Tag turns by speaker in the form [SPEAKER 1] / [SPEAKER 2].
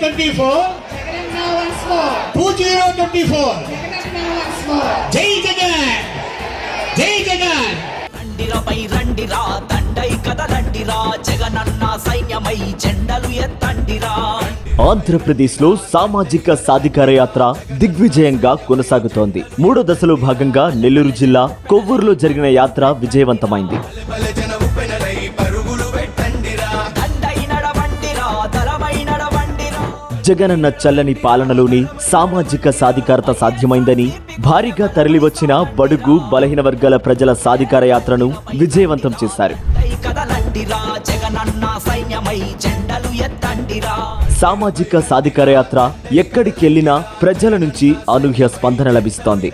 [SPEAKER 1] Twenty four
[SPEAKER 2] Jagananna
[SPEAKER 1] two zero twenty four జై జగన్ జై జగన్
[SPEAKER 3] రండిరాపై రండిరా తండై కదలండిరా జగనన్న సైన్యమై జెండలు ఎత్తండిరా
[SPEAKER 4] ఆంధ్రప్రదేశ్లో సామాజిక సాధికార యాత్ర దిగ్విజయంగా కొనసాగుతోంది. మూడో దశలో భాగంగా నెల్లూరు జిల్లా కొవ్వూరులో జరిగిన యాత్ర విజయవంతమైంది. జగనన్న చల్లని పాలనలోని సామాజిక సాధికారత సాధ్యమైందని భారీగా తరలివచ్చిన బడుగు బలహీన వర్గాల ప్రజల సాధికార యాత్రను విజయవంతం చేశారు. సామాజిక సాధికార యాత్ర ఎక్కడికెళ్ళినా ప్రజల నుంచి అనూహ్య స్పందన లభిస్తోంది.